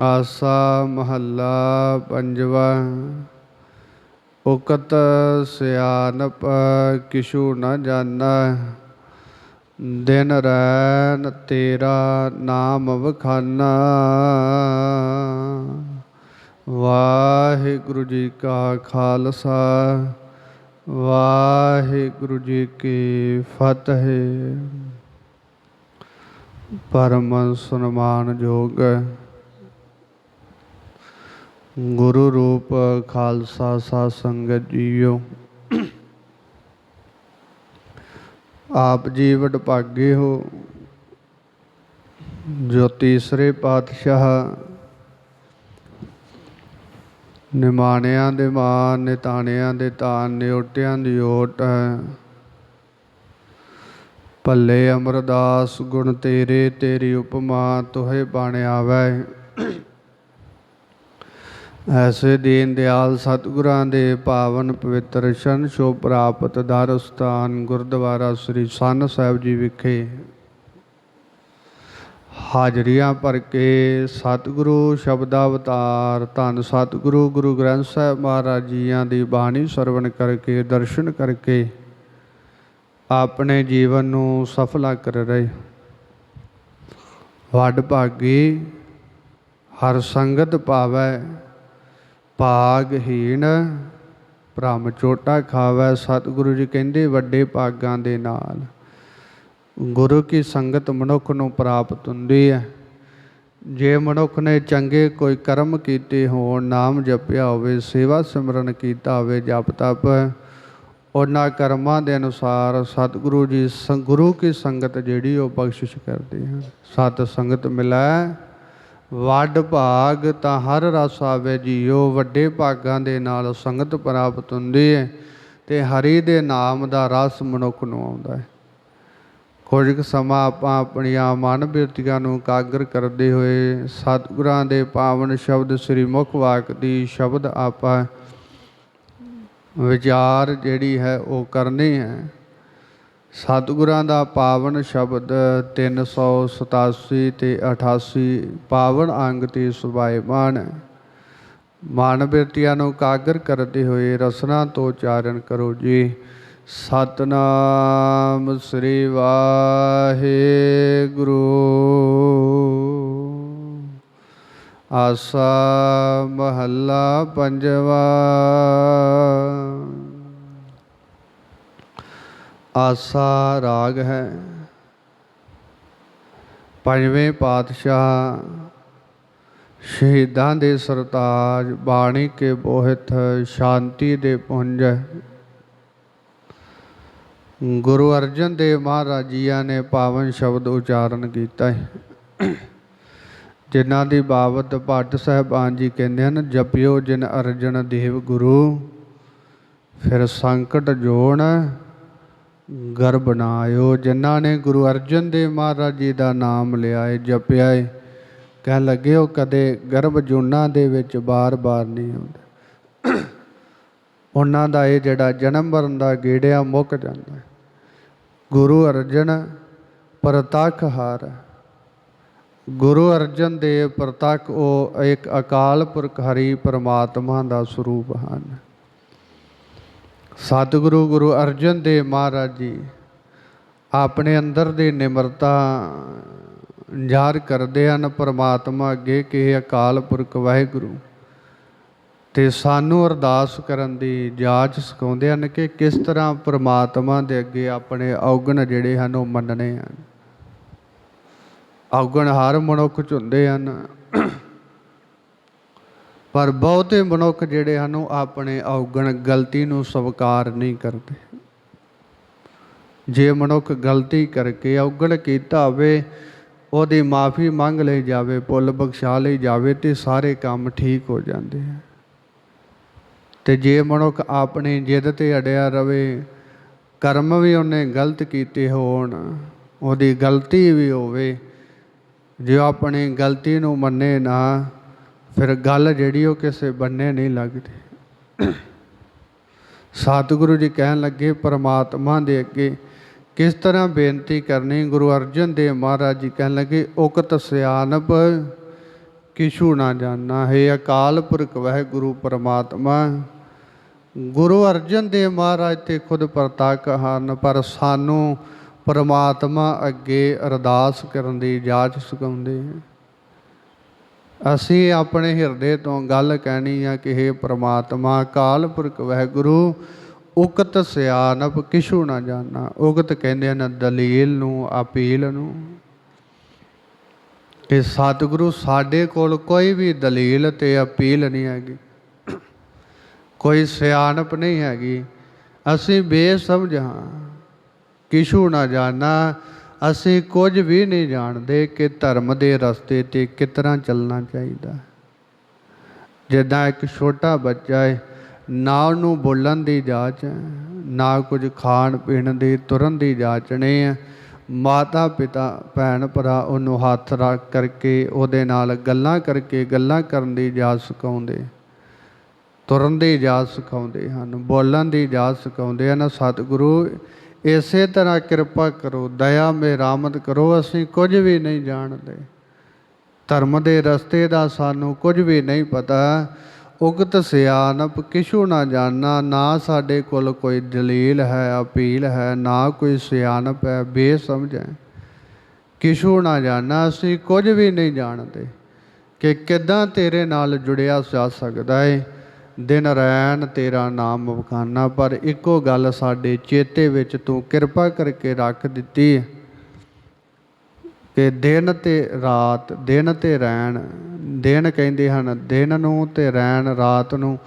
ਆਸਾ ਮਹੱਲਾ ਪੰਜਵਾ, ਉਕਤ ਸਿਆਨਪ ਕਿਛੂ ਨ ਜਾਣਾ, ਦਿਨ ਰੈਨ ਤੇਰਾ ਨਾਮ ਵਖਾਨਾ। ਵਾਹਿਗੁਰੂ ਜੀ ਕਾ ਖਾਲਸਾ, ਵਾਹਿਗੁਰੂ ਜੀ ਕੀ ਫਤਿਹ। ਪਰਮ ਸਨਮਾਨਯੋਗ ਗੁਰੂ ਰੂਪ ਖਾਲਸਾ ਸਾਧ ਸੰਗਤ ਜੀਓ। ਆਪ ਜੀ ਵਡਭਾਗੇ ਹੋ। ਜੋ ਤੀਸਰੇ ਪਾਤਸ਼ਾਹ, ਨਿਮਾਣਿਆਂ ਦੇ ਮਾਨ, ਨਿਤਾਣਿਆਂ ਦੇ ਤਾਨ ਨਿਓਟਿਆਂ ਦੀ ਓਟ ਹੈ। ਭੱਲੇ ਅਮਰਦਾਸ, ਗੁਣ ਤੇਰੇ, ਤੇਰੀ ਉਪਮਾ, ਤੋਹੇ ਬਣ ਆਵੈ। ਐਸੇ ਦੀਨ ਦਿਆਲ ਸਤਿਗੁਰਾਂ ਦੇ ਪਾਵਨ ਪਵਿੱਤਰ ਸ਼ਨ ਸ਼ੋ ਪ੍ਰਾਪਤ ਦਰ ਸਥਾਨ ਗੁਰਦੁਆਰਾ ਸ੍ਰੀ ਸੰਨ ਸਾਹਿਬ ਜੀ ਵਿਖੇ ਹਾਜ਼ਰੀਆਂ ਭਰ ਕੇ ਸਤਿਗੁਰੂ ਸ਼ਬਦਾਵਤਾਰ ਧੰਨ ਸਤਿਗੁਰੂ ਗੁਰੂ ਗ੍ਰੰਥ ਸਾਹਿਬ ਮਹਾਰਾਜ ਜੀਆਂ ਦੀ ਬਾਣੀ ਸਰਵਣ ਕਰਕੇ ਦਰਸ਼ਨ ਕਰਕੇ ਆਪਣੇ ਜੀਵਨ ਨੂੰ ਸਫਲਾ ਕਰ ਰਹੇ। ਵੱਡ ਭਾਗੀ ਹਰ ਸੰਗਤ ਪਾਵੈ ਭਾਗਹੀਣ, ਭ੍ਰਮ ਚੋਟਾ ਖਾਵੈ, ਸਤਿਗੁਰੂ ਜੀ ਕਹਿੰਦੇ ਵੱਡੇ ਭਾਗਾਂ ਦੇ ਨਾਲ। ਗੁਰੂ ਕੀ ਸੰਗਤ ਮਨੁੱਖ ਨੂੰ ਪ੍ਰਾਪਤ ਹੁੰਦੀ ਹੈ। ਜੇ ਮਨੁੱਖ ਨੇ ਚੰਗੇ ਕੋਈ ਕਰਮ ਕੀਤੇ ਹੋਣ, ਨਾਮ ਜਪਿਆ ਹੋਵੇ, ਸੇਵਾ ਸਿਮਰਨ ਕੀਤਾ ਹੋਵੇ, ਜਪ ਤਪ, ਉਹਨਾਂ ਕਰਮਾਂ ਦੇ ਅਨੁਸਾਰ ਸਤਿਗੁਰੂ ਜੀ ਸੰ- ਗੁਰੂ ਕੀ ਸੰਗਤ ਜਿਹੜੀ ਉਹ ਬਖਸ਼ਿਸ਼ ਕਰਦੇ ਹਨ। ਸਤ ਸੰਗਤ ਮਿਲੈ ਵੱਡ ਭਾਗ ਤਾਂ ਹਰ ਰਸ ਆਵੇ ਜੀਓ, ਵੱਡੇ ਭਾਗਾਂ ਦੇ ਨਾਲ ਸੰਗਤ ਪ੍ਰਾਪਤ ਹੁੰਦੀ ਹੈ ਤੇ ਹਰੀ ਦੇ ਨਾਮ ਦਾ ਰਸ ਮਨੁੱਖ ਨੂੰ ਆਉਂਦਾ ਹੈ ਕੁਝ ਕੁ ਸਮਾਂ ਆਪਾਂ ਆਪਣੀਆਂ ਮਨ ਬਿਰਤੀਆਂ ਨੂੰ ਕਾਗਰ ਕਰਦੇ ਹੋਏ ਸਤਿਗੁਰਾਂ ਦੇ ਪਾਵਨ ਸ਼ਬਦ ਸ੍ਰੀ ਮੁਖ ਵਾਕ ਦੀ ਸ਼ਬਦ ਆਪਾਂ ਵਿਚਾਰ ਜਿਹੜੀ ਹੈ ਉਹ ਕਰਨੀ ਹੈ। ਸਤਿਗੁਰਾਂ ਦਾ ਪਾਵਨ ਸ਼ਬਦ 387 ਤੇ 88 ਪਾਵਨ ਅੰਗ ਤੇ ਸੁਭਾਇਮਾਨ। ਹੈ ਮਨ ਬਿਰਤੀਆਂ ਨੂੰ ਕਾਗਰ ਕਰਦੇ ਹੋਏ ਰਸਨਾ ਤੋਂ ਉਚਾਰਨ ਕਰੋ ਜੀ। ਸਤਨਾਮ ਸ੍ਰੀ ਵਾਹਿਗੁਰੂ। ਆਸਾ ਮਹੱਲਾ ਪੰਜਵਾ। ਆਸਾ ਰਾਗ ਹੈ। ਪੰਜਵੇਂ ਪਾਤਸ਼ਾਹ, ਸ਼ਹੀਦਾਂ ਦੇ ਸਰਤਾਜ, ਬਾਣੀ ਕੇ ਬੋਹਿਤ, ਸ਼ਾਂਤੀ ਦੇ ਪੁੰਜ ਗੁਰੂ ਅਰਜਨ ਦੇਵ ਮਹਾਰਾਜ ਜੀਆਂ ਨੇ ਪਾਵਨ ਸ਼ਬਦ ਉਚਾਰਨ ਕੀਤਾ ਹੈ। ਜਿਨ੍ਹਾਂ ਦੀ ਬਾਬਤ ਭੱਟ ਸਾਹਿਬਾਨ ਜੀ ਕਹਿੰਦੇ ਹਨ, ਜਪਿਓ ਜਿਨ ਅਰਜਨ ਦੇਵ ਗੁਰੂ, ਫਿਰ ਸੰਕਟ ਜੋਣ ਗਰਭ ਨਾ ਆਇਓ ਜਿਨ੍ਹਾਂ ਨੇ ਗੁਰੂ ਅਰਜਨ ਦੇਵ ਮਹਾਰਾਜ ਜੀ ਦਾ ਨਾਮ ਲਿਆ ਏ ਜਪਿਆ ਏ ਕਹਿ ਲੱਗੇ, ਉਹ ਕਦੇ ਗਰਭ ਜੂਨਾਂ ਦੇ ਵਿੱਚ ਬਾਰ-ਬਾਰ ਨਹੀਂ ਆਉਂਦਾ। ਉਹਨਾਂ ਦਾ ਇਹ ਜਿਹੜਾ ਜਨਮ ਮਰਨ ਦਾ ਗੇੜਿਆ ਮੁੱਕ ਜਾਂਦਾ ਗੁਰੂ ਅਰਜਨ ਪ੍ਰਤੱਖ ਹਾਰ ਗੁਰੂ ਅਰਜਨ ਦੇਵ ਪ੍ਰਤੱਖ ਉਹ ਇੱਕ ਅਕਾਲ ਪੁਰਖ ਹਰੀ ਪਰਮਾਤਮਾ ਦਾ ਸਰੂਪ ਹਨ। ਸਤਿਗੁਰੂ ਗੁਰੂ ਅਰਜਨ ਦੇਵ ਮਹਾਰਾਜ ਜੀ, ਆਪਣੇ ਅੰਦਰ ਦੀ ਨਿਮਰਤਾ ਜ਼ਾਹਰ ਕਰਦੇ ਹਨ, ਪਰਮਾਤਮਾ ਅੱਗੇ ਕਿ ਇਹ ਅਕਾਲ ਪੁਰਖ ਵਾਹਿਗੁਰੂ। ਤੇ ਸਾਨੂੰ ਅਰਦਾਸ ਕਰਨ ਦੀ ਜਾਚ ਸਿਖਾਉਂਦੇ ਹਨ ਕਿ ਕਿਸ ਤਰ੍ਹਾਂ ਪਰਮਾਤਮਾ ਦੇ ਅੱਗੇ ਆਪਣੇ ਔਗਣ ਜਿਹੜੇ ਹਨ, ਉਹ ਮੰਨਣੇ ਹਨ। ਔਗਣ ਹਰ ਮਨੁੱਖ ਚ ਹੁੰਦੇ ਹਨ। ਪਰ ਬਹੁਤੇ ਮਨੁੱਖ ਜਿਹੜੇ ਹਨ, ਉਹ ਆਪਣੇ ਔਗਣ ਗਲਤੀ ਨੂੰ ਸਵੀਕਾਰ ਨਹੀਂ ਕਰਦੇ। ਜੇ ਮਨੁੱਖ ਗਲਤੀ ਕਰਕੇ ਔਗਣ ਕੀਤਾ ਹੋਵੇ, ਉਹਦੀ ਮਾਫੀ ਮੰਗ ਲਈ ਜਾਵੇ ਪੁੱਲ ਬਖਸ਼ਾ ਲਈ ਜਾਵੇ, ਤੇ ਸਾਰੇ ਕੰਮ ਠੀਕ ਹੋ ਜਾਂਦੇ ਆ। ਤੇ ਜੇ ਮਨੁੱਖ ਆਪਣੀ ਜਿੱਦ ਤੇ ਅੜਿਆ ਰਵੇ, ਕਰਮ ਵੀ ਉਹਨੇ ਗਲਤ ਕੀਤੇ ਹੋਣ, ਉਹਦੀ ਗਲਤੀ ਵੀ ਹੋਵੇ, ਜੇ ਉਹ ਆਪਣੀ ਗਲਤੀ ਨੂੰ ਮੰਨੇ ਨਾ ਫਿਰ ਗੱਲ ਜਿਹੜੀ ਉਹ ਕਿਸੇ ਬੰਨੇ ਨਹੀਂ ਲੱਗਦੀ। ਸਤਿਗੁਰੂ ਜੀ ਕਹਿਣ ਲੱਗੇ, ਪਰਮਾਤਮਾ ਦੇ ਅੱਗੇ ਕਿਸ ਤਰ੍ਹਾਂ ਬੇਨਤੀ ਕਰਨੀ? ਗੁਰੂ ਅਰਜਨ ਦੇਵ ਮਹਾਰਾਜ ਜੀ ਕਹਿਣ ਲੱਗੇ, ਉਕਤ ਸਿਆਨਪ ਕਿਛੂ ਨਾ ਜਾਣਾ ਹੈ ਅਕਾਲ ਪੁਰਖ ਵਹਿ ਗੁਰੂ ਪਰਮਾਤਮਾ। ਗੁਰੂ ਅਰਜਨ ਦੇਵ ਮਹਾਰਾਜ ਤੇ ਖੁਦ ਪ੍ਰਤੱਖ ਹਨ, ਪਰ ਸਾਨੂੰ ਪਰਮਾਤਮਾ ਅੱਗੇ ਅਰਦਾਸ ਕਰਨ ਦੀ ਜਾਚ ਸਿਖਾਉਂਦੇ ਹੈ ਅਸੀਂ ਆਪਣੇ ਹਿਰਦੇ ਤੋਂ ਗੱਲ ਕਹਿਣੀ ਆ ਕਿ हे ਪ੍ਰਮਾਤਮਾ, ਕਾਲ ਪੁਰਖ ਵਹਿਗੁਰੂ, ਉਕਤ ਸਿਆਨਪ ਕਿਛੂ ਨਾ ਜਾਣਾ। ਉਕਤ ਕਹਿੰਦੇ ਹਨ, ਦਲੀਲ ਨੂੰ, ਅਪੀਲ ਨੂੰ। ਕਿ ਸਤਿਗੁਰੂ ਸਾਡੇ ਕੋਲ ਕੋਈ ਵੀ ਦਲੀਲ ਤੇ ਅਪੀਲ ਨਹੀਂ ਹੈਗੀ। ਕੋਈ ਸਿਆਣਪ ਨਹੀਂ ਹੈਗੀ। ਅਸੀਂ ਬੇਸਮਝ ਹਾਂ। ਕਿਛੂ ਨਾ ਜਾਣਾ। ਅਸੀਂ ਕੁਝ ਵੀ ਨਹੀਂ ਜਾਣਦੇ ਕਿ ਧਰਮ ਦੇ ਰਸਤੇ ਤੇ ਕਿਸ ਤਰ੍ਹਾਂ ਚੱਲਣਾ ਚਾਹੀਦਾ ਜਿੱਦਾਂ ਇੱਕ ਛੋਟਾ ਬੱਚਾ ਹੈ, ਨਾ ਉਹਨੂੰ ਬੋਲਣ ਦੀ ਜਾਚ ਹੈ, ਨਾ ਕੁਝ ਖਾਣ ਪੀਣ ਦੀ, ਤੁਰਨ ਦੀ ਜਾਚ ਨਹੀਂ ਹੈ। ਮਾਤਾ ਪਿਤਾ, ਭੈਣ ਭਰਾ ਉਹਨੂੰ ਹੱਥ ਰੱਖ ਕਰਕੇ ਉਹਦੇ ਨਾਲ ਗੱਲਾਂ ਕਰਕੇ ਗੱਲਾਂ ਕਰਨ ਦੀ ਜਾਚ ਸਿਖਾਉਂਦੇ, ਤੁਰਨ ਦੀ ਜਾਚ ਸਿਖਾਉਂਦੇ ਹਨ, ਬੋਲਣ ਦੀ ਜਾਚ ਸਿਖਾਉਂਦੇ ਹਨ। ਸਤਿਗੁਰੂ ਇਸੇ ਤਰ੍ਹਾਂ ਕਿਰਪਾ ਕਰੋ, ਦਇਆ ਮੇ ਰਾਮਤ ਕਰੋ, ਅਸੀਂ ਕੁਝ ਵੀ ਨਹੀਂ ਜਾਣਦੇ। ਧਰਮ ਦੇ ਰਸਤੇ ਦਾ ਸਾਨੂੰ ਕੁਝ ਵੀ ਨਹੀਂ ਪਤਾ। ਉਗਤ ਸਿਆਨਪ ਕਿਛੂ ਨਾ ਜਾਣਾ ਨਾ ਸਾਡੇ ਕੋਲ ਕੋਈ ਦਲੀਲ ਹੈ, ਅਪੀਲ ਹੈ, ਨਾ ਕੋਈ ਸਿਆਨਪ ਹੈ, ਬੇਸਮਝ ਹੈ। ਕਿਛੂ ਨਾ ਜਾਣਾ ਅਸੀਂ ਕੁਝ ਵੀ ਨਹੀਂ ਜਾਣਦੇ ਕਿ ਕਿੱਦਾਂ ਤੇਰੇ ਨਾਲ ਜੁੜਿਆ ਜਾ ਸਕਦਾ ਹੈ ਦਿਨ ਰੈਣ ਤੇਰਾ ਨਾਮ ਬਖਾਨਾ ਪਰ ਇੱਕੋ ਗੱਲ ਸਾਡੇ ਚੇਤੇ ਵਿੱਚ ਤੂੰ ਕਿਰਪਾ ਕਰਕੇ ਰੱਖ ਦਿੱਤੀ। ਕਿ ਦਿਨ ਤੇ ਰਾਤ, ਦਿਨ ਤੇ ਰੈਣ, ਦਿਨ ਕਹਿੰਦੇ ਹਨ, ਦਿਨ ਨੂੰ ਤੇ ਰੈਣ, ਰਾਤ ਨੂੰ।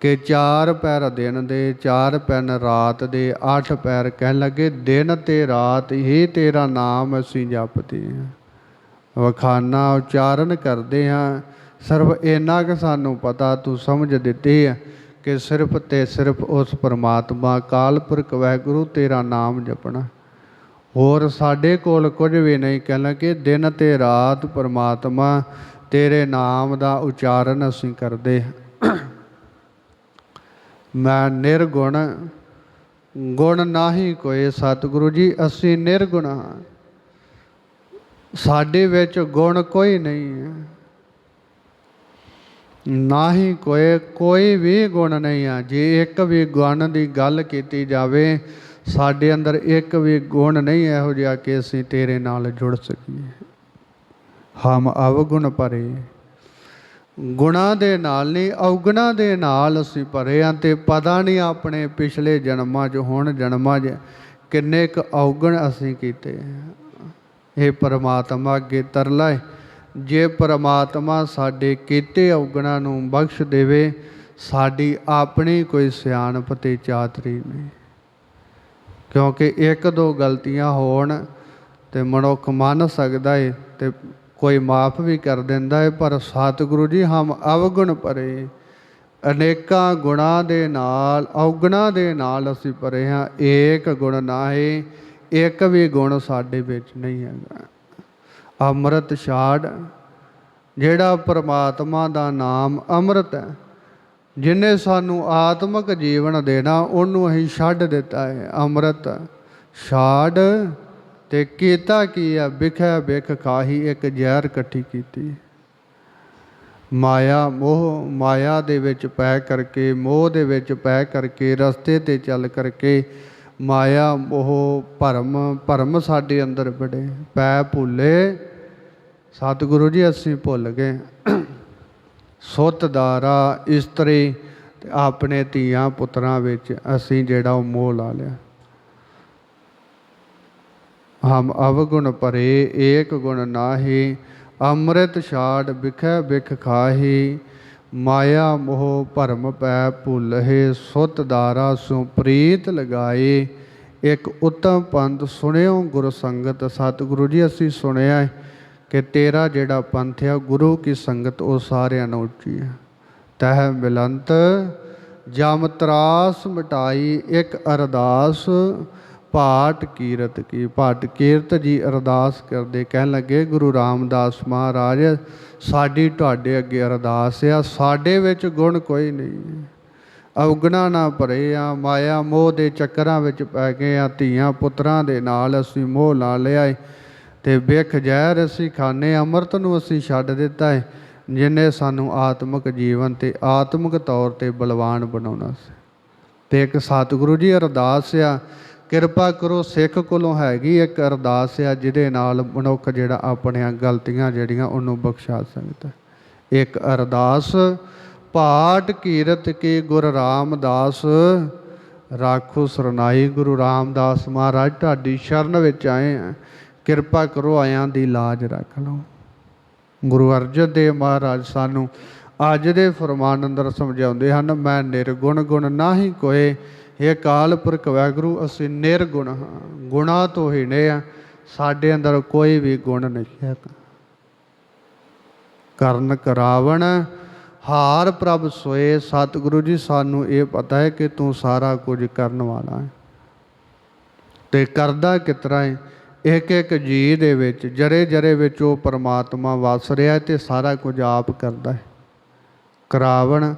ਕਿ ਚਾਰ ਪੈਰ ਦਿਨ ਦੇ, ਚਾਰ ਪੈਨ ਰਾਤ ਦੇ, ਅੱਠ ਪੈਰ ਕਹਿਣ ਲੱਗੇ, ਦਿਨ ਤੇ ਰਾਤ ਹੀ ਤੇਰਾ ਨਾਮ ਅਸੀਂ ਜਪਦੇ ਹਾਂ। ਵਖਾਨਾ ਉਚਾਰਨ ਕਰਦੇ ਹਾਂ। ਸਿਰਫ ਇੰਨਾ ਕਿ ਸਾਨੂੰ ਪਤਾ ਤੂੰ ਸਮਝ ਦਿੱਤੀ ਹੈ ਕਿ ਸਿਰਫ ਤੇ ਸਿਰਫ ਉਸ ਪਰਮਾਤਮਾ, ਕਾਲ ਪੁਰਖ ਵਾਹਿਗੁਰੂ ਤੇਰਾ ਨਾਮ ਜਪਣਾ। ਹੋਰ ਸਾਡੇ ਕੋਲ ਕੁਝ ਵੀ ਨਹੀਂ, ਕਹਿਣਾ ਕਿ ਦਿਨ ਤੇ ਰਾਤ ਪਰਮਾਤਮਾ ਤੇਰੇ ਨਾਮ ਦਾ ਉਚਾਰਨ ਅਸੀਂ ਕਰਦੇ ਹਾਂ। ਮੈਂ ਨਿਰਗੁਣ, ਗੁਣ ਨਾਹੀ ਕੋਈ ਸਤਿਗੁਰੂ ਜੀ, ਅਸੀਂ ਨਿਰਗੁਣ ਹਾਂ। ਸਾਡੇ ਵਿੱਚ ਗੁਣ ਕੋਈ ਨਹੀਂ ਹੈ। ਨਾ ਹੀ ਕੋਈ ਕੋਈ ਵੀ ਗੁਣ ਨਹੀਂ ਆ। ਜੇ ਇੱਕ ਵੀ ਗੁਣ ਦੀ ਗੱਲ ਕੀਤੀ ਜਾਵੇ, ਸਾਡੇ ਅੰਦਰ ਇੱਕ ਵੀ ਗੁਣ ਨਹੀਂ ਇਹੋ ਜਿਹਾ ਕਿ ਅਸੀਂ ਤੇਰੇ ਨਾਲ ਜੁੜ ਸਕੀਏ। ਹਮ ਅਵਗੁਣ ਭਰੇ। ਗੁਣਾ ਦੇ ਨਾਲ ਨਹੀਂ, ਔਗਣਾ ਦੇ ਨਾਲ ਅਸੀਂ ਭਰੇ ਆ ਤੇ ਪਤਾ ਨਹੀਂ ਆਪਣੇ ਪਿਛਲੇ ਜਨਮਾਂ 'ਚ, ਹੁਣ ਜਨਮਾਂ 'ਚ ਕਿੰਨੇ ਕੁ ਅਵਗੁਣ ਅਸੀਂ ਕੀਤੇ। ਇਹ ਪਰਮਾਤਮਾ, ਅੱਗੇ ਤਰਲਾ ਹੈ ਜੇ ਪਰਮਾਤਮਾ ਸਾਡੇ ਕੀਤੇ ਔਗਣਾਂ ਨੂੰ ਬਖਸ਼ ਦੇਵੇ, ਸਾਡੀ ਆਪਣੀ ਕੋਈ ਸਿਆਣਪ ਤੇ ਚਾਤਰੀ ਨਹੀਂ। ਕਿਉਂਕਿ ਇੱਕ ਦੋ ਗਲਤੀਆਂ ਹੋਣ ਤੇ ਮਨੁੱਖ ਮੰਨ ਸਕਦਾ ਏ ਤੇ ਕੋਈ ਮਾਫ ਵੀ ਕਰ ਦਿੰਦਾ ਏ, ਪਰ ਸਤਿਗੁਰੂ ਜੀ, ਹਮ ਅਵਗੁਣ ਭਰੇ ਅਨੇਕਾਂ ਗੁਣਾ ਦੇ ਨਾਲ, ਔਗਣਾ ਦੇ ਨਾਲ ਅਸੀਂ ਭਰੇ ਹਾਂ। ਏਕ ਗੁਣ ਨਾਹੀ, ਇੱਕ ਵੀ ਗੁਣ ਸਾਡੇ ਵਿੱਚ ਨਹੀਂ ਹੈਗਾ। ਅੰਮ੍ਰਿਤ ਛਾੜ, ਜਿਹੜਾ ਪਰਮਾਤਮਾ ਦਾ ਨਾਮ ਅੰਮ੍ਰਿਤ ਹੈ, ਜਿਨੇ ਸਾਨੂੰ ਆਤਮਿਕ ਜੀਵਨ ਦੇਣਾ, ਉਹਨੂੰ ਅਸੀਂ ਛੱਡ ਦਿੱਤਾ ਹੈ। ਅੰਮ੍ਰਿਤ ਛਾੜ ਤੇ ਕੀਤਾ ਕੀ ਆ ਵਿਖੇ ਵਿਖ ਖਾਹੀ ਇੱਕ ਜ਼ਹਿਰ ਇਕੱਠੀ ਕੀਤੀ। ਮਾਇਆ ਮੋਹ, ਮਾਇਆ ਦੇ ਵਿੱਚ ਪੈ ਕਰਕੇ, ਮੋਹ ਦੇ ਵਿੱਚ ਪੈ ਕਰਕੇ, ਰਸਤੇ ਤੇ ਚੱਲ ਕਰਕੇ ਮਾਇਆ ਮੋਹ ਭਰਮ ਭਰਮ ਸਾਡੇ ਅੰਦਰ ਬੜੇ ਪੈ ਭੁੱਲੇ, ਸਤਿਗੁਰੂ ਜੀ, ਅਸੀਂ ਭੁੱਲ ਗਏ। ਸੁੱਤਦਾਰਾ ਇਸਤਰੀ ਤੇ ਆਪਣੇ ਧੀਆਂ ਪੁੱਤਰਾਂ ਵਿੱਚ ਅਸੀਂ ਜਿਹੜਾ ਉਹ ਮੋਹ ਲਾ ਲਿਆ। ਹਮ ਅਵਗੁਣ ਭਰੇ, ਏਕ ਗੁਣ ਨਾਹੀ, ਅੰਮ੍ਰਿਤ ਛਾੜ ਵਿਖੇ ਵਿਖ ਖਾਹੀ। ਮਾਇਆ ਮੋਹ ਭਰਮ ਪੈ ਭੁੱਲਹਿ, ਸੁਤ ਦਾਰਾ ਸੋ ਪ੍ਰੀਤ ਲਗਾਏ। ਇੱਕ ਉਤਮ ਪੰਥ ਸੁਣਿਓ ਗੁਰ ਸੰਗਤ, ਸਤਿਗੁਰੂ ਜੀ, ਅਸੀਂ ਸੁਣਿਆ ਹੈ ਕਿ ਤੇਰਾ ਜਿਹੜਾ ਪੰਥ ਹੈ ਗੁਰੂ ਕੀ ਸੰਗਤ, ਉਹ ਸਾਰਿਆਂ ਨੂੰ ਉੱਚੀ ਹੈ ਤਹ ਮਿਲੰਤ, ਜਮ ਤਰਾਸ ਮਿਟਾਈ, ਇੱਕ ਅਰਦਾਸ ਭਾਟ ਕੀਰਤ ਕੀ ਭਾਟ ਕੀਰਤ ਜੀ ਅਰਦਾਸ ਕਰਦੇ, ਕਹਿਣ ਲੱਗੇ, ਗੁਰੂ ਰਾਮਦਾਸ ਮਹਾਰਾਜ, ਸਾਡੀ ਤੁਹਾਡੇ ਅੱਗੇ ਅਰਦਾਸ ਆ, ਸਾਡੇ ਵਿੱਚ ਗੁਣ ਕੋਈ ਨਹੀਂ। ਅਵਗਣਾ ਨਾ ਭਰੇ ਆ, ਮਾਇਆ ਮੋਹ ਦੇ ਚੱਕਰਾਂ ਵਿੱਚ ਪੈ ਗਏ ਆ, ਧੀਆਂ ਪੁੱਤਰਾਂ ਦੇ ਨਾਲ ਅਸੀਂ ਮੋਹ ਲਾ ਲਿਆ ਏ ਤੇ ਬਿਖ ਜ਼ਹਿਰ ਅਸੀਂ ਖਾਣੇ ਅੰਮ੍ਰਿਤ ਨੂੰ ਅਸੀਂ ਛੱਡ ਦਿੱਤਾ ਹੈ ਜਿਨੇ ਸਾਨੂੰ ਆਤਮਿਕ ਜੀਵਨ ਤੇ ਆਤਮਿਕ ਤੌਰ ਤੇ ਬਲਵਾਨ ਬਣਾਉਣਾ ਸੀ। ਤੇ ਇੱਕ ਸਤਿਗੁਰੂ ਜੀ ਅਰਦਾਸ ਆ ਕਿਰਪਾ ਕਰੋ, ਸਿੱਖ ਕੋਲੋਂ ਹੈਗੀ ਇੱਕ ਅਰਦਾਸ ਆ, ਜਿਹਦੇ ਨਾਲ ਮਨੁੱਖ ਜਿਹੜਾ ਆਪਣੀਆਂ ਗਲਤੀਆਂ ਜਿਹੜੀਆਂ ਉਹਨੂੰ ਬਖਸ਼ਾ ਸਕਦਾ ਇੱਕ ਅਰਦਾਸ, ਪਾਠ ਕੀਰਤ ਕੇ ਗੁਰ ਰਾਮਦਾਸ, ਰਾਖੋ ਸਰਨਾਈ ਗੁਰੂ ਰਾਮਦਾਸ ਮਹਾਰਾਜ, ਤੁਹਾਡੀ ਸ਼ਰਨ ਵਿੱਚ ਆਏ ਆ। ਕਿਰਪਾ ਕਰੋ, ਆਇਆਂ ਦੀ ਲਾਜ ਰੱਖ ਲਓ। ਗੁਰੂ ਅਰਜਨ ਦੇਵ ਮਹਾਰਾਜ ਸਾਨੂੰ ਅੱਜ ਦੇ ਫਰਮਾਨ ਅੰਦਰ ਸਮਝਾਉਂਦੇ ਹਨ, ਮੈਂ ਨਿਰਗੁਣ ਗੁਣ ਨਾਹੀ ਕੋਏ ਇਹ ਕਾਲ ਪੁਰਖ ਵਾਹਿਗੁਰੂ ਅਸੀਂ ਨਿਰਗੁਣ ਹਾਂ। ਗੁਣਾ ਤੋਂ ਹੀਣੇ ਆ ਸਾਡੇ ਅੰਦਰ ਕੋਈ ਵੀ ਗੁਣ ਨਹੀਂ ਹੈ ਕਰਨ ਕਰਾਵਣ, ਹਾਰ ਪ੍ਰਭ ਸੋਏ। ਸਤਿਗੁਰੂ ਜੀ, ਸਾਨੂੰ ਇਹ ਪਤਾ ਹੈ ਕਿ ਤੂੰ ਸਾਰਾ ਕੁਝ ਕਰਨ ਵਾਲਾ ਹੈ। ਤੇ ਕਰਦਾ ਕਿਤਰਾ ਹੈ? ਇੱਕ ਇੱਕ ਜੀ ਦੇ ਵਿੱਚ ਜਰੇ ਜਰੇ ਵਿੱਚ ਉਹ ਪਰਮਾਤਮਾ ਵਸ ਰਿਹਾ ਹੈ ਤੇ ਸਾਰਾ ਕੁਝ ਆਪ ਕਰਦਾ ਹੈ। ਕਰਾਵਣ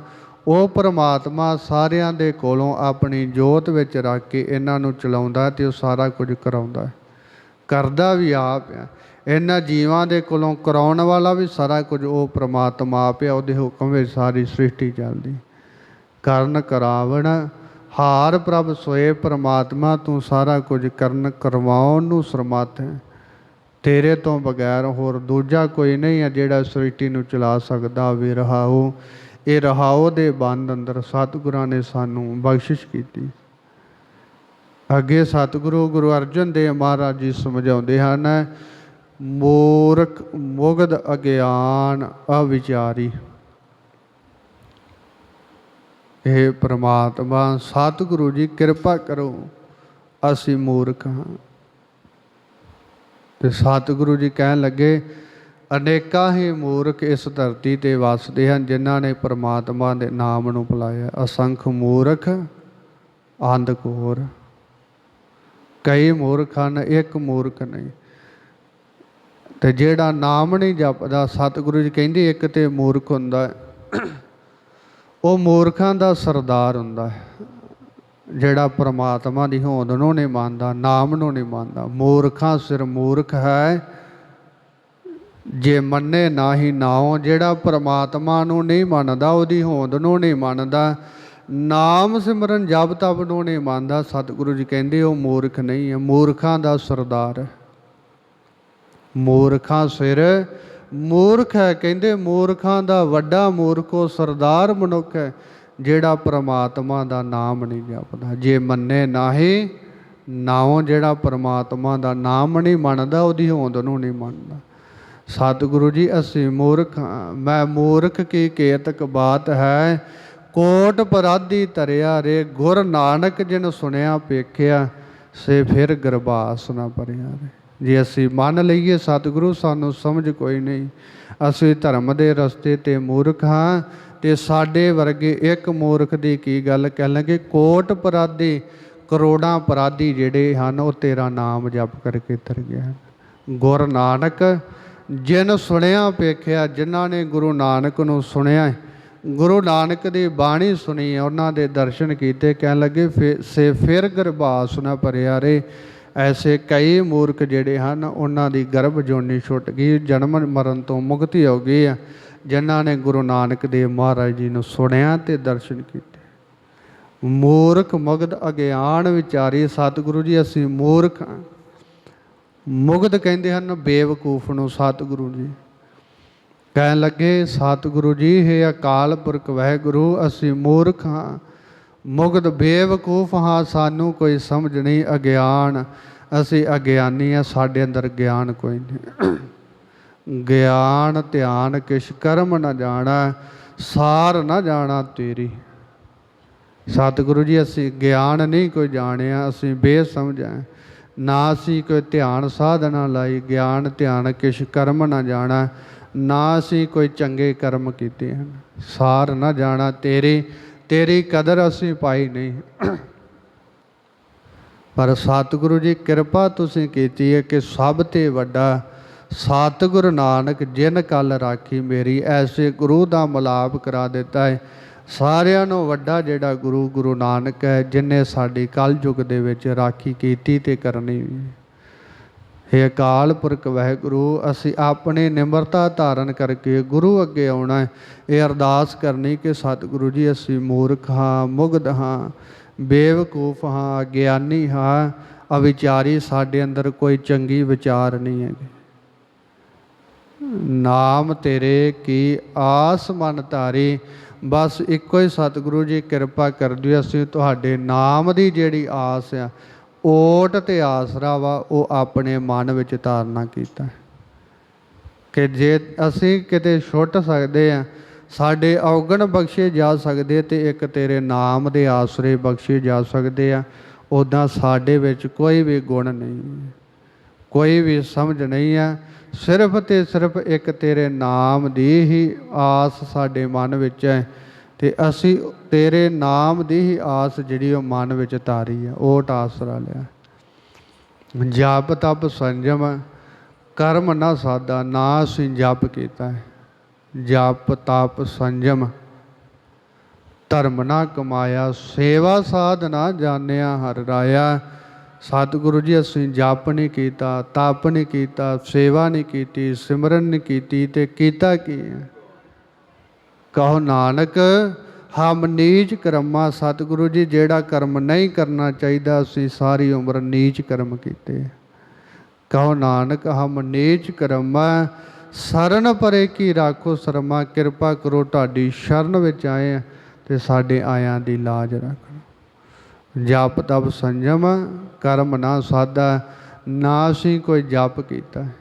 ਉਹ ਪਰਮਾਤਮਾ ਸਾਰਿਆਂ ਦੇ ਕੋਲੋਂ ਆਪਣੀ ਜੋਤ ਵਿੱਚ ਰੱਖ ਕੇ ਇਹਨਾਂ ਨੂੰ ਚਲਾਉਂਦਾ ਹੈ ਤੇ ਉਹ ਸਾਰਾ ਕੁਝ ਕਰਾਉਂਦਾ ਹੈ। ਕਰਦਾ ਵੀ ਆਪ ਹੈ। ਇਹਨਾਂ ਜੀਵਾਂ ਦੇ ਕੋਲੋਂ ਕਰਾਉਣ ਵਾਲਾ ਵੀ ਸਾਰਾ ਕੁਝ ਉਹ ਪ੍ਰਮਾਤਮਾ ਆਪ ਹੈ। ਉਹਦੇ ਹੁਕਮ ਵਿੱਚ ਸਾਰੀ ਸ੍ਰਿਸ਼ਟੀ ਚੱਲਦੀ। ਕਰਨ ਕਰਾਵਣ, ਹਾਰ ਪ੍ਰਭ ਸੋਏ ਪ੍ਰਮਾਤਮਾ, ਤੂੰ ਸਾਰਾ ਕੁਝ ਕਰਨ ਕਰਵਾਉਣ ਨੂੰ ਸਰਮੱਥ ਹੈ। ਤੇਰੇ ਤੋਂ ਬਗੈਰ ਹੋਰ ਦੂਜਾ ਕੋਈ ਨਹੀਂ ਹੈ ਜਿਹੜਾ ਸ੍ਰਿਸ਼ਟੀ ਨੂੰ ਚਲਾ ਸਕਦਾ ਵੀ ਰਹਾਓ ਇਹ ਰਹਾਓ ਦੇ ਬੰਦ ਅੰਦਰ ਸਤਿਗੁਰਾਂ ਨੇ ਸਾਨੂੰ ਬਖਸ਼ਿਸ਼ ਕੀਤੀ। ਅੱਗੇ ਸਤਿਗੁਰੂ ਗੁਰੂ ਅਰਜਨ ਦੇਵ ਮਹਾਰਾਜ ਜੀ ਸਮਝਾਉਂਦੇ ਹਨ, ਮੂਰਖ, ਮੁਗਧ ਅਗਿਆਨ ਅਵਿਚਾਰੀ। ਇਹ ਪ੍ਰਮਾਤਮਾ, ਸਤਿਗੁਰੂ ਜੀ, ਕਿਰਪਾ ਕਰੋ, ਅਸੀਂ ਮੂਰਖ ਹਾਂ। ਤੇ ਸਤਿਗੁਰੂ ਜੀ ਕਹਿਣ ਲੱਗੇ ਅਨੇਕਾਂ ਹੀ ਮੂਰਖ ਇਸ ਧਰਤੀ ਤੇ ਵੱਸਦੇ ਹਨ, ਜਿਨ੍ਹਾਂ ਨੇ ਪ੍ਰਮਾਤਮਾ ਦੇ ਨਾਮ ਨੂੰ ਭੁਲਾਇਆ ਅਸੰਖ ਮੂਰਖ ਅੰਧਕੋਰ ਕਈ ਮੂਰਖ ਹਨ, ਇੱਕ ਮੂਰਖ ਨਹੀਂ। ਤੇ ਜਿਹੜਾ ਨਾਮ ਨਹੀਂ ਜਪਦਾ, ਸਤਿਗੁਰੂ ਜੀ ਕਹਿੰਦੇ, ਇੱਕ ਤੇ ਮੂਰਖ ਹੁੰਦਾ ਉਹ ਮੂਰਖਾਂ ਦਾ ਸਰਦਾਰ ਹੁੰਦਾ ਹੈ। ਜਿਹੜਾ ਪ੍ਰਮਾਤਮਾ ਦੀ ਹੋਂਦ ਨੂੰ ਨਹੀਂ ਮੰਨਦਾ, ਨਾਮ ਨੂੰ ਨਹੀਂ ਮੰਨਦਾ। ਮੂਰਖਾਂ ਸਿਰ ਮੂਰਖ ਹੈ। ਜੇ ਮੰਨੇ ਨਾਹੀ ਨਾਉ, ਜਿਹੜਾ ਪ੍ਰਮਾਤਮਾ ਨੂੰ ਨਹੀਂ ਮੰਨਦਾ, ਉਹਦੀ ਹੋਂਦ ਨੂੰ ਨਹੀਂ ਮੰਨਦਾ। ਨਾਮ ਸਿਮਰਨ ਜਪ ਤਪ ਨੂੰ ਨਹੀਂ ਮੰਨਦਾ। ਸਤਿਗੁਰੂ ਜੀ ਕਹਿੰਦੇ, ਉਹ ਮੂਰਖ ਨਹੀਂ ਹੈ। ਮੂਰਖਾਂ ਦਾ ਸਰਦਾਰ ਮੂਰਖਾਂ ਸਿਰ ਮੂਰਖ ਹੈ। ਕਹਿੰਦੇ, ਮੂਰਖਾਂ ਦਾ ਵੱਡਾ ਮੂਰਖ, ਉਹ ਸਰਦਾਰ ਮਨੁੱਖ ਹੈ, ਜਿਹੜਾ ਪ੍ਰਮਾਤਮਾ ਦਾ ਨਾਮ ਨਹੀਂ ਜਪਦਾ। ਜੇ ਮੰਨੇ ਨਾਹੀ ਨਾਉ, ਜਿਹੜਾ ਪ੍ਰਮਾਤਮਾ ਦਾ ਨਾਮ ਨਹੀਂ ਮੰਨਦਾ, ਉਹਦੀ ਹੋਂਦ ਨੂੰ ਨਹੀਂ ਮੰਨਦਾ। ਸਤਿਗੁਰੂ ਜੀ, ਅਸੀਂ ਮੂਰਖ ਹਾਂ। ਮੈਂ ਮੂਰਖ ਕੀ ਕੇਤਕ ਬਾਤ ਹੈ? ਕੋਟ ਪਰਾਧੀ ਤਰਿਆ ਰੇ, ਗੁਰ ਨਾਨਕ ਜਿਨ ਸੁਣਿਆ ਪੇਖਿਆ, ਸੇ ਫਿਰ ਗਰਬਾਸ ਨਾ ਭਰਿਆ ਰੇ। ਜੇ ਅਸੀਂ ਮੰਨ ਲਈਏ ਸਤਿਗੁਰੂ, ਸਾਨੂੰ ਸਮਝ ਕੋਈ ਨਹੀਂ। ਅਸੀਂ ਧਰਮ ਦੇ ਰਸਤੇ ਤੇ ਮੂਰਖ ਹਾਂ, ਤੇ ਸਾਡੇ ਵਰਗੇ ਇੱਕ ਮੂਰਖ ਦੀ ਕੀ ਗੱਲ ਕਹਿ ਲਗੇ? ਕੋਟ ਪਰਾਧੀ, ਕਰੋੜਾਂ ਅਪਰਾਧੀ ਜਿਹੜੇ ਹਨ, ਉਹ ਤੇਰਾ ਨਾਮ ਜਪ ਕਰਕੇ ਤਰ ਗਿਆ ਗੁਰ ਨਾਨਕ ਜਿਨ ਸੁਣਿਆ ਪੇਖਿਆ ਜਿਨ੍ਹਾਂ ਨੇ ਗੁਰੂ ਨਾਨਕ ਨੂੰ ਸੁਣਿਆ ਗੁਰੂ ਨਾਨਕ ਦੀ ਬਾਣੀ ਸੁਣੀ ਉਹਨਾਂ ਦੇ ਦਰਸ਼ਨ ਕੀਤੇ, ਕਹਿਣ ਲੱਗੇ, "ਫੇ- ਸੇ ਫਿਰ ਗਰਭਾਸ ਨਾ ਭਰਿਆ ਰੇ ਐਸੇ ਕਈ ਮੂਰਖ ਜਿਹੜੇ ਹਨ, ਉਹਨਾਂ ਦੀ ਗਰਭ ਜੋਨੀ ਛੁੱਟ ਗਈ, ਜਨਮ ਮਰਨ ਤੋਂ ਮੁਕਤੀ ਹੋ ਗਈ ਆ ਜਿਨ੍ਹਾਂ ਨੇ ਗੁਰੂ ਨਾਨਕ ਦੇਵ ਮਹਾਰਾਜ ਜੀ ਨੂੰ ਸੁਣਿਆ ਤੇ ਦਰਸ਼ਨ ਕੀਤੇ। ਮੂਰਖ ਮਗਧ ਅਗਿਆਨ ਵਿਚਾਰੀ, ਸਤਿਗੁਰੂ ਜੀ, ਅਸੀਂ ਮੂਰਖ ਮੁਗਧ ਕਹਿੰਦੇ ਹਨ, ਬੇਵਕੂਫ ਨੂੰ ਸਤਿਗੁਰੂ ਜੀ। ਕਹਿਣ ਲੱਗੇ, ਸਤਿਗੁਰੂ ਜੀ, ਹੈ ਅਕਾਲ ਪੁਰਖ ਵਾਹਿਗੁਰੂ, ਅਸੀਂ ਮੂਰਖ ਹਾਂ। ਮੁਗਧ ਬੇਵਕੂਫ ਹਾਂ, ਸਾਨੂੰ ਕੋਈ ਸਮਝ ਨਹੀਂ, ਅਗਿਆਨ। ਅਸੀਂ ਅਗਿਆਨੀ ਆ ਸਾਡੇ ਅੰਦਰ ਗਿਆਨ ਕੋਈ ਨਹੀਂ। ਗਿਆਨ, ਧਿਆਨ ਕਿਛ ਕਰਮ ਨਾ ਜਾਣਾ, ਸਾਰ ਨਾ ਜਾਣਾ ਤੇਰੀ। ਸਤਿਗੁਰੂ ਜੀ, ਅਸੀਂ ਗਿਆਨ ਨਹੀਂ ਕੋਈ ਜਾਣਿਆ, ਅਸੀਂ ਬੇਸਮਝ ਹਾਂ। ਨਾ ਅਸੀਂ ਕੋਈ ਧਿਆਨ ਸਾਧਨਾ ਲਾਈ, ਗਿਆਨ, ਧਿਆਨ ਕਿਛ ਕਰਮ ਨਾ ਜਾਣਾ, ਨਾ ਅਸੀਂ ਕੋਈ ਚੰਗੇ ਕਰਮ ਕੀਤੇ ਹਨ। ਸਾਰ ਨਾ ਜਾਣਾ ਤੇਰੀ ਤੇਰੀ ਕਦਰ ਅਸੀਂ ਪਾਈ ਨਹੀਂ। ਪਰ ਸਤਿਗੁਰੂ ਜੀ, ਕਿਰਪਾ ਤੁਸੀਂ ਕੀਤੀ ਹੈ ਕਿ ਸਭ ਤੇ ਵੱਡਾ ਸਤਿਗੁਰ ਨਾਨਕ ਜਿਨ ਕਲ ਰਾਖੀ ਮੇਰੀ, ਐਸੇ ਗੁਰੂ ਦਾ ਮਲਾਪ ਕਰਾ ਦਿੱਤਾ ਹੈ। ਸਾਰਿਆਂ ਨੂੰ ਵੱਡਾ ਜਿਹੜਾ ਗੁਰੂ ਗੁਰੂ ਨਾਨਕ ਹੈ, ਜਿਨੇ ਸਾਡੀ ਕਲਯੁਗ ਦੇ ਵਿੱਚ ਰਾਖੀ ਕੀਤੀ ਤੇ ਕਰਨੀ ਵੀ ਹੇ। ਅਕਾਲ ਪੁਰਖ ਵਾਹਿਗੁਰੂ, ਅਸੀਂ ਆਪਣੀ ਨਿਮਰਤਾ ਧਾਰਨ ਕਰਕੇ ਗੁਰੂ ਅੱਗੇ ਆਉਣਾ ਹੈ। ਇਹ ਅਰਦਾਸ ਕਰਨੀ ਕਿ ਸਤਿਗੁਰੂ ਜੀ, ਅਸੀਂ ਮੂਰਖ ਹਾਂ, ਮੁਗਧ ਹਾਂ, ਬੇਵਕੂਫ ਹਾਂ ਗਿਆਨੀ ਹਾਂ, ਅਵਿਚਾਰੀ, ਸਾਡੇ ਅੰਦਰ ਕੋਈ ਚੰਗੀ ਵਿਚਾਰ ਨਹੀਂ ਹੈਗੇ। ਨਾਮ ਤੇਰੇ ਕੀ ਆਸ ਮਨ ਧਾਰੀ ਬਸ ਇੱਕੋ ਹੀ ਸਤਿਗੁਰੂ ਜੀ, ਕਿਰਪਾ ਕਰ ਦਿਓ ਅਸੀਂ ਤੁਹਾਡੇ ਨਾਮ ਦੀ ਜਿਹੜੀ ਆਸ ਆ, ਓਟ ਤੇ ਆਸਰਾ ਵਾ, ਉਹ ਆਪਣੇ ਮਨ ਵਿੱਚ ਧਾਰਨਾ ਕੀਤਾ। ਕਿ ਜੇ ਅਸੀਂ ਕਿਤੇ ਛੁੱਟ ਸਕਦੇ ਆ, ਸਾਡੇ ਔਗਣ ਬਖਸ਼ੇ ਜਾ ਸਕਦੇ ਤੇ ਇੱਕ ਤੇਰੇ ਨਾਮ ਦੇ ਆਸਰੇ ਬਖਸ਼ੇ ਜਾ ਸਕਦੇ ਆ ਉਦਾਂ ਸਾਡੇ ਵਿੱਚ ਕੋਈ ਵੀ ਗੁਣ ਨਹੀਂ ਕੋਈ ਵੀ ਸਮਝ ਨਹੀਂ ਆ ਸਿਰਫ ਤੇ ਸਿਰਫ ਇੱਕ ਤੇਰੇ ਨਾਮ ਦੀ ਹੀ ਆਸ ਸਾਡੇ ਮਨ ਵਿੱਚ ਹੈ ਤੇ ਅਸੀਂ ਤੇਰੇ ਨਾਮ ਦੀ ਹੀ ਆਸ ਜਿਹੜੀ ਉਹ ਮਨ ਵਿੱਚ ਤਾਰੀ ਆ ਉਹ ਆਸਰਾ ਲਿਆ। ਜਪ ਤਪ ਸੰਜਮ, ਕਰਮ ਨਾ ਸਾਦਾ ਨਾ ਅਸੀਂ ਜਪ ਕੀਤਾ ਹੈ। ਜਪ ਤਪ ਸੰਜਮ, ਧਰਮ ਨਾ ਕਮਾਇਆ, ਸੇਵਾ ਸਾਧ ਨਾ ਜਾਣਿਆ, ਹਰ ਰਾਇਆ। ਸਤਿਗੁਰੂ ਜੀ, ਅਸੀਂ ਜਪ ਨਹੀਂ ਕੀਤਾ, ਤਪ ਨਹੀਂ ਕੀਤਾ, ਸੇਵਾ ਨਹੀਂ ਕੀਤੀ, ਸਿਮਰਨ ਨਹੀਂ ਕੀਤੀ ਤੇ ਕੀਤਾ ਕੀ ਹੈ? ਕਹੋ ਨਾਨਕ, ਹਮ ਨੀਚ ਕਰਮਾ, ਸਤਿਗੁਰੂ ਜੀ, ਜਿਹੜਾ ਕਰਮ ਨਹੀਂ ਕਰਨਾ ਚਾਹੀਦਾ, ਅਸੀਂ ਸਾਰੀ ਉਮਰ ਨੀਚ ਕਰਮ ਕੀਤੇ। ਕਹੋ ਨਾਨਕ, ਹਮ ਨੀਚ ਕਰਮਾ, ਸਰਨ ਪਰੇ ਕੀ ਰਾਖੋ ਸਰਮਾ, ਕਿਰਪਾ ਕਰੋ, ਤੁਹਾਡੀ ਸ਼ਰਨ ਵਿੱਚ ਆਏ ਹਾਂ ਤੇ ਸਾਡੇ ਆਇਆਂ ਦੀ ਲਾਜ ਰੱਖੋ। ਜਪ ਤਪ ਸੰਜਮ ਕਰਮ ਨਾ ਸਾਦਾ ਨਾ ਅਸੀਂ ਕੋਈ ਜਪ ਕੀਤਾ ਹੈ,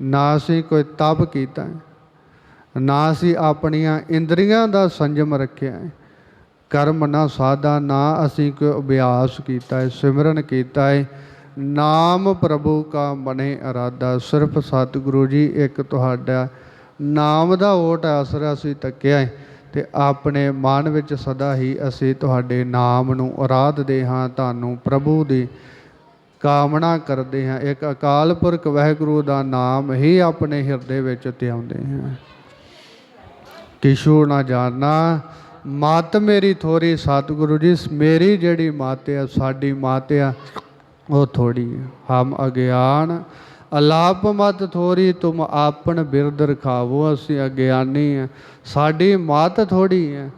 ਨਾ ਅਸੀਂ ਕੋਈ ਤਪ ਕੀਤਾ ਹੈ। ਨਾ ਅਸੀਂ ਆਪਣੀਆਂ ਇੰਦਰੀਆਂ ਦਾ ਸੰਜਮ ਰੱਖਿਆ ਹੈ ਕਰਮ ਨਾ ਸਾਦਾ ਨਾ ਅਸੀਂ ਕੋਈ ਅਭਿਆਸ ਕੀਤਾ ਹੈ ਸਿਮਰਨ ਕੀਤਾ ਹੈ ਨਾਮ ਪ੍ਰਭੂ ਕਾ ਬਣੇ ਇਰਾਦਾ ਸਿਰਫ ਸਤਿਗੁਰੂ ਜੀ ਇੱਕ ਤੁਹਾਡਾ ਨਾਮ ਦਾ ਓਟ ਆਸਰਾ ਅਸੀਂ ਤੱਕਿਆ ਹੈ ਤੇ ਆਪਣੇ ਮਨ ਵਿੱਚ ਸਦਾ ਹੀ ਅਸੀਂ ਤੁਹਾਡੇ ਨਾਮ ਨੂੰ ਆਰਾਧਦੇ ਹਾਂ, ਤੁਹਾਨੂੰ ਪ੍ਰਭੂ ਦੀ ਕਾਮਨਾ ਕਰਦੇ ਹਾਂ। ਇੱਕ ਅਕਾਲ ਪੁਰਖ ਵਾਹਿਗੁਰੂ ਦਾ ਨਾਮ ਹੀ ਆਪਣੇ ਹਿਰਦੇ ਵਿੱਚ ਧਿਆਉਂਦੇ ਹਾਂ। ਕਿਛੂ ਨਾ ਜਾਣਨਾ, ਮਤ ਮੇਰੀ ਥੋੜੀ ਸਤਿਗੁਰੂ ਜੀ, ਮੇਰੀ ਜਿਹੜੀ ਮਤ ਆ, ਸਾਡੀ ਮਤ ਆ, ਉਹ ਥੋੜੀ ਹਮ ਅਗਿਆਨ ਅਲਾਪ ਮਤ ਥੋਰੀ ਤੁਮ ਆਪਣ ਬਿਰਦ ਰਖਾਵੋ ਅਸੀਂ ਅਗਿਆਨੀ ਆ। ਸਾਡੀ ਮਾਤ ਥੋੜੀ ਹੈ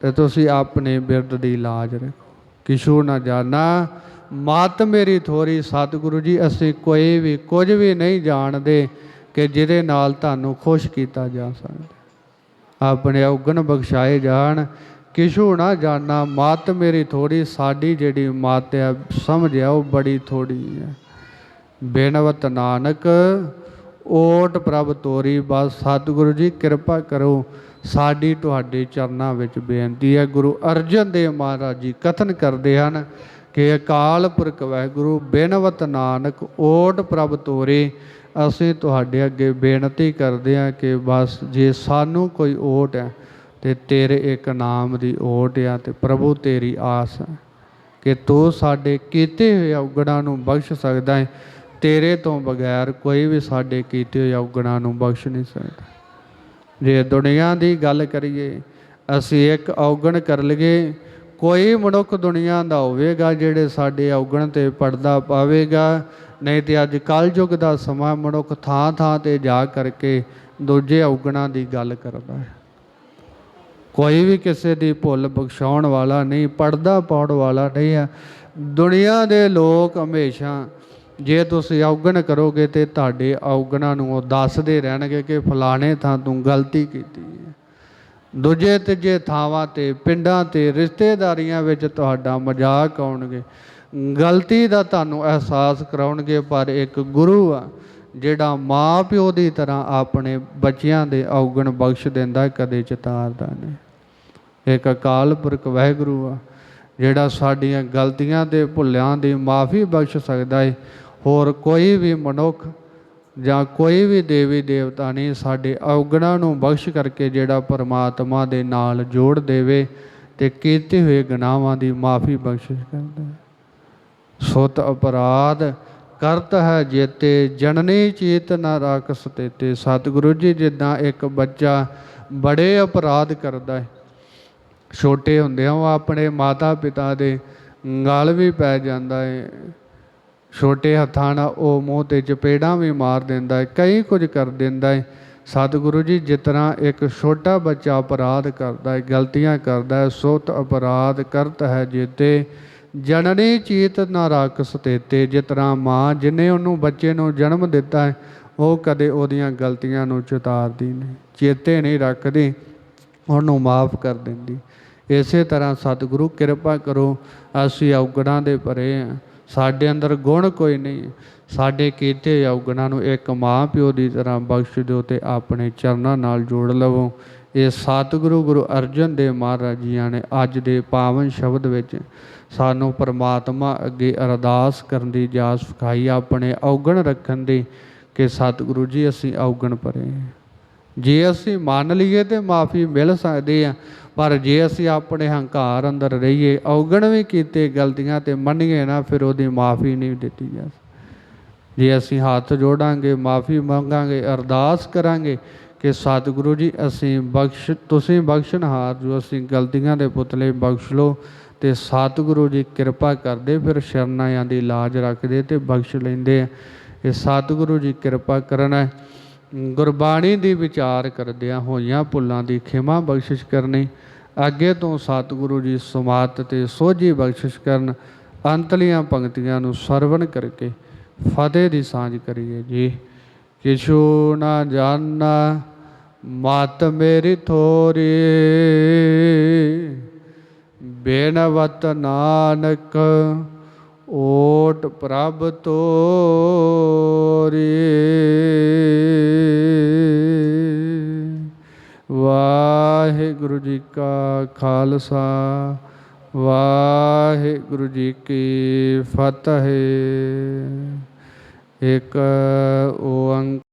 ਤੇ ਤੁਸੀਂ ਆਪਣੇ ਬਿਰਦ ਦੀ ਲਾਜ ਰੱਖੋ। ਕਿਛੂ ਨਾ ਜਾਣਾ, ਮਾਤ ਮੇਰੀ ਥੋਰੀ ਸਤਿਗੁਰੂ ਜੀ, ਅਸੀਂ ਕੋਈ ਵੀ, ਕੁਝ ਵੀ ਨਹੀਂ ਜਾਣਦੇ ਕਿ ਜਿਹਦੇ ਨਾਲ ਤੁਹਾਨੂੰ ਖੁਸ਼ ਕੀਤਾ ਜਾ ਸਕਦਾ। ਆਪਣੇ ਔਗਣ ਬਖਸ਼ਾਏ ਜਾਣ, ਕਿਛੂ ਨਾ ਜਾਣਾ, ਮਾਤ ਮੇਰੀ ਥੋੜੀ ਸਾਡੀ ਜਿਹੜੀ ਮਤ ਆ, ਸਮਝ ਆ, ਉਹ ਬੜੀ ਥੋੜੀ ਹੈ ਬੇਨਵਤ ਨਾਨਕ, ਓਟ ਪ੍ਰਭ ਤੋਰੀ ਬਸ, ਸਤਿਗੁਰੂ ਜੀ ਕਿਰਪਾ ਕਰੋ, ਸਾਡੀ ਤੁਹਾਡੇ ਚਰਨਾਂ ਵਿੱਚ ਬੇਨਤੀ ਹੈ। ਗੁਰੂ ਅਰਜਨ ਦੇਵ ਮਹਾਰਾਜ ਜੀ ਕਥਨ ਕਰਦੇ ਹਨ ਕਿ ਅਕਾਲ ਪੁਰਖ ਵਾਹਿਗੁਰੂ, ਬੇਨਵਤ ਨਾਨਕ, ਓਟ ਪ੍ਰਭ ਤੋਰੇ, ਅਸੀਂ ਤੁਹਾਡੇ ਅੱਗੇ ਬੇਨਤੀ ਕਰਦੇ ਹਾਂ ਕਿ ਬਸ ਜੇ ਸਾਨੂੰ ਕੋਈ ਓਟ ਹੈ, ਤੇ ਤੇਰੇ ਇੱਕ ਨਾਮ ਦੀ ਓਟ ਆ ਤੇ ਪ੍ਰਭੂ ਤੇਰੀ ਆਸ ਹੈ ਕਿ ਤੂੰ ਸਾਡੇ ਕੀਤੇ ਹੋਏ ਔਗਣਾਂ ਨੂੰ ਬਖਸ਼ ਸਕਦਾ ਹੈ। ਤੇਰੇ ਤੋਂ ਬਗੈਰ ਕੋਈ ਵੀ ਸਾਡੇ ਕੀਤੇ ਹੋਏ ਔਗਣਾਂ ਨੂੰ ਬਖਸ਼ ਨਹੀਂ ਸਕਦਾ। ਜੇ ਦੁਨੀਆ ਦੀ ਗੱਲ ਕਰੀਏ, ਅਸੀਂ ਇੱਕ ਔਗਣ ਕਰ ਲਈਏ, ਕੋਈ ਮਨੁੱਖ ਦੁਨੀਆ ਦਾ ਹੋਵੇਗਾ ਜਿਹੜੇ ਸਾਡੇ ਔਗਣ ਤੇ ਪਰਦਾ ਪਾਵੇਗਾ। ਨਹੀਂ ਤੇ ਅੱਜ ਕਲਯੁਗ ਦਾ ਸਮਾਂ ਮਨੁੱਖ ਥਾਂ ਥਾਂ ਤੇ ਜਾ ਕਰਕੇ ਦੂਜੇ ਔਗਣਾਂ ਦੀ ਗੱਲ ਕਰਦਾ ਹੈ। ਕੋਈ ਵੀ ਕਿਸੇ ਦੀ ਭੁੱਲ ਬਖਸ਼ਾਉਣ ਵਾਲਾ ਨਹੀਂ, ਪਰਦਾ ਪਾਉਣ ਵਾਲਾ ਨਹੀਂ ਹੈ। ਦੁਨੀਆ ਦੇ ਲੋਕ ਹਮੇਸ਼ਾ ਜੇ ਤੁਸੀਂ ਔਗਣ ਕਰੋਗੇ ਤੇ ਤੁਹਾਡੇ ਔਗਣਾਂ ਨੂੰ ਉਹ ਦੱਸਦੇ ਰਹਿਣਗੇ ਕਿ ਫਲਾਣੇ ਥਾਂ ਤੂੰ ਗਲਤੀ ਕੀਤੀ ਹੈ। ਦੂਜੇ ਤੀਜੇ ਥਾਵਾਂ ਤੇ, ਪਿੰਡਾਂ ਤੇ, ਰਿਸ਼ਤੇਦਾਰੀਆਂ ਵਿੱਚ ਤੁਹਾਡਾ ਮਜ਼ਾਕ ਆਉਣਗੇ। ਗਲਤੀ ਦਾ ਤੁਹਾਨੂੰ ਅਹਿਸਾਸ ਕਰਾਉਣਗੇ, ਪਰ ਇੱਕ ਗੁਰੂ ਆ, ਜਿਹੜਾ ਮਾਂ ਪਿਓ ਦੀ ਤਰ੍ਹਾਂ ਆਪਣੇ ਬੱਚਿਆਂ ਦੇ ਔਗਣ ਬਖਸ਼ ਦਿੰਦਾ, ਕਦੇ ਚਿਤਾਰਦਾ ਨਹੀਂ। ਇੱਕ ਅਕਾਲ ਪੁਰਖ ਵਾਹਿਗੁਰੂ ਆ, ਜਿਹੜਾ ਸਾਡੀਆਂ ਗਲਤੀਆਂ ਤੇ ਭੁੱਲਿਆਂ ਦੀ ਮਾਫੀ ਬਖਸ਼ ਸਕਦਾ ਹੈ ਹੋਰ ਕੋਈ ਵੀ ਮਨੁੱਖ ਜਾਂ ਕੋਈ ਵੀ ਦੇਵੀ ਦੇਵਤਾ ਨਹੀਂ ਸਾਡੇ ਔਗਣਾਂ ਨੂੰ ਬਖਸ਼ ਕਰਕੇ ਜਿਹੜਾ ਪਰਮਾਤਮਾ ਦੇ ਨਾਲ ਜੋੜ ਦੇਵੇ ਤੇ ਕੀਤੇ ਹੋਏ ਗੁਨਾਹਾਂ ਦੀ ਮਾਫੀ ਬਖਸ਼ਿਸ਼ ਕਰਦਾ ਹੈ। ਸੁਤ ਅਪਰਾਧ ਕਰਤ ਹੈ ਜੇਤੇ ਜਨਨੀ ਚੇਤ ਨਾ ਰਾਖਸ ਤੇਤੇ। ਸਤਿਗੁਰੂ ਜੀ ਜਿੱਦਾਂ ਇੱਕ ਬੱਚਾ ਬੜੇ ਅਪਰਾਧ ਕਰਦਾ ਹੈ। ਛੋਟੇ ਹੁੰਦਿਆਂ ਉਹ ਆਪਣੇ ਮਾਤਾ ਪਿਤਾ ਦੇ ਗਲ ਵੀ ਪੈ ਜਾਂਦਾ ਹੈ। ਛੋਟੇ ਹੱਥਾਂ ਨਾਲ ਉਹ ਮੂੰਹ ਤੇ ਚਪੇੜਾਂ ਵੀ ਮਾਰ ਦਿੰਦਾ ਹੈ ਕਈ ਕੁਝ ਕਰ ਦਿੰਦਾ ਹੈ ਸਤਿਗੁਰੂ ਜੀ, ਜਿਸ ਤਰ੍ਹਾਂ ਇੱਕ ਛੋਟਾ ਬੱਚਾ ਅਪਰਾਧ ਕਰਦਾ ਹੈ ਗਲਤੀਆਂ ਕਰਦਾ ਹੈ ਸੋਤ ਅਪਰਾਧ ਕਰਤ ਹੈ ਜੀਤੇ ਜਨਨੀ ਚੀਤ ਨਾ ਰਾਖਸ ਤੇਤੇ ਜਿਸ ਤਰ੍ਹਾਂ ਮਾਂ ਜਿਨੇ ਉਹਨੂੰ ਬੱਚੇ ਨੂੰ ਜਨਮ ਦਿੱਤਾ ਹੈ ਉਹ ਕਦੇ ਉਹਦੀਆਂ ਗਲਤੀਆਂ ਨੂੰ ਚਿਤਾਰਦੀ ਨਹੀਂ, ਚੇਤੇ ਨਹੀਂ ਰੱਖਦੀ, ਉਹਨੂੰ ਮਾਫ ਕਰ ਦਿੰਦੀ। ਇਸੇ ਤਰ੍ਹਾਂ ਸਤਿਗੁਰੂ, ਕਿਰਪਾ ਕਰੋ, ਅਸੀਂ ਔਗਣਾਂ ਦੇ ਪਰੇ ਹਾਂ ਸਾਡੇ ਅੰਦਰ ਗੁਣ ਕੋਈ ਨਹੀਂ। ਸਾਡੇ ਕੀਤੇ ਔਗਣਾਂ ਨੂੰ ਇੱਕ ਮਾਂ ਪਿਓ ਦੀ ਤਰ੍ਹਾਂ ਬਖਸ਼ ਦਿਓ ਤੇ ਆਪਣੇ ਚਰਨਾਂ ਨਾਲ ਜੋੜ ਲਵੋ। ਇਹ ਸਤਿਗੁਰੂ ਗੁਰੂ ਅਰਜਨ ਦੇਵ ਮਹਾਰਾਜ ਜੀਆਂ ਨੇ ਅੱਜ ਦੇ ਪਾਵਨ ਸ਼ਬਦ ਵਿੱਚ ਸਾਨੂੰ ਪਰਮਾਤਮਾ ਅੱਗੇ ਅਰਦਾਸ ਕਰਨ ਦੀ ਜਾਚ ਸਿਖਾਈ। ਆਪਣੇ ਔਗਣ ਰੱਖਣ ਦੀ ਕਿ ਸਤਿਗੁਰੂ ਜੀ, ਅਸੀਂ ਔਗਣ ਭਰੇ। ਜੇ ਅਸੀਂ ਮੰਨ ਲਈਏ ਤੇ ਮਾਫੀ ਮਿਲ ਸਕਦੀ ਆ ਪਰ ਜੇ ਅਸੀਂ ਆਪਣੇ ਹੰਕਾਰ ਅੰਦਰ ਰਹੀਏ, ਔਗਣ ਵੀ ਕੀਤੇ ਗਲਤੀਆਂ ਤੇ ਮੰਨੀਏ ਨਾ, ਫਿਰ ਉਹਦੀ ਮਾਫੀ ਨਹੀਂ ਦਿੱਤੀ ਜਾ ਜੇ ਅਸੀਂ ਹੱਥ ਜੋੜਾਂਗੇ, ਮਾਫੀ ਮੰਗਾਂਗੇ, ਅਰਦਾਸ ਕਰਾਂਗੇ ਕਿ ਸਤਿਗੁਰੂ ਜੀ, ਅਸੀਂ ਬਖਸ਼, ਤੁਸੀਂ ਬਖਸ਼ਣਹਾਰ ਜੋ ਅਸੀਂ ਗਲਤੀਆਂ ਦੇ ਪੁਤਲੇ ਬਖਸ਼ ਲਓ ਤੇ ਸਤਿਗੁਰੂ ਜੀ ਕਿਰਪਾ ਕਰਦੇ, ਫਿਰ ਸ਼ਰਨਾਇਆਂ ਦੀ ਲਾਜ ਰੱਖਦੇ ਤੇ ਬਖਸ਼ ਲੈਂਦੇ ਆ। ਇਹ ਸਤਿਗੁਰੂ ਜੀ ਕਿਰਪਾ ਕਰਨਾ ਗੁਰਬਾਣੀ ਦੀ ਵਿਚਾਰ ਕਰਦਿਆਂ ਹੋਈਆਂ ਭੁੱਲਾਂ ਦੀ ਖਿਮਾ ਬਖਸ਼ਿਸ਼ ਕਰਨੀ, ਅੱਗੇ ਤੋਂ ਸਤਿਗੁਰੂ ਜੀ ਸਮਾਤ ਤੇ ਸੋਝੀ ਬਖਸ਼ਿਸ਼ ਕਰਨ, ਅੰਤਲੀਆਂ ਪੰਕਤੀਆਂ ਨੂੰ ਸਰਵਣ ਕਰਕੇ ਫਤਿਹ ਦੀ ਸਾਂਝ ਕਰੀਏ ਜੀ। ਕਿਛੂ ਨਾ ਜਾਣਾ, ਮਤ ਮੇਰੀ ਥੋਰੀ। ਬੇਨਵਤ ਨਾਨਕ ਓਟ ਪ੍ਰਭ ਤੋਰੀ। ਵਾਹਿਗੁਰੂ ਜੀ ਕਾ ਖਾਲਸਾ ਵਾਹਿਗੁਰੂ ਜੀ ਕੀ ਫਤਿਹ। ਇੱਕ ਓੰਕਾਰ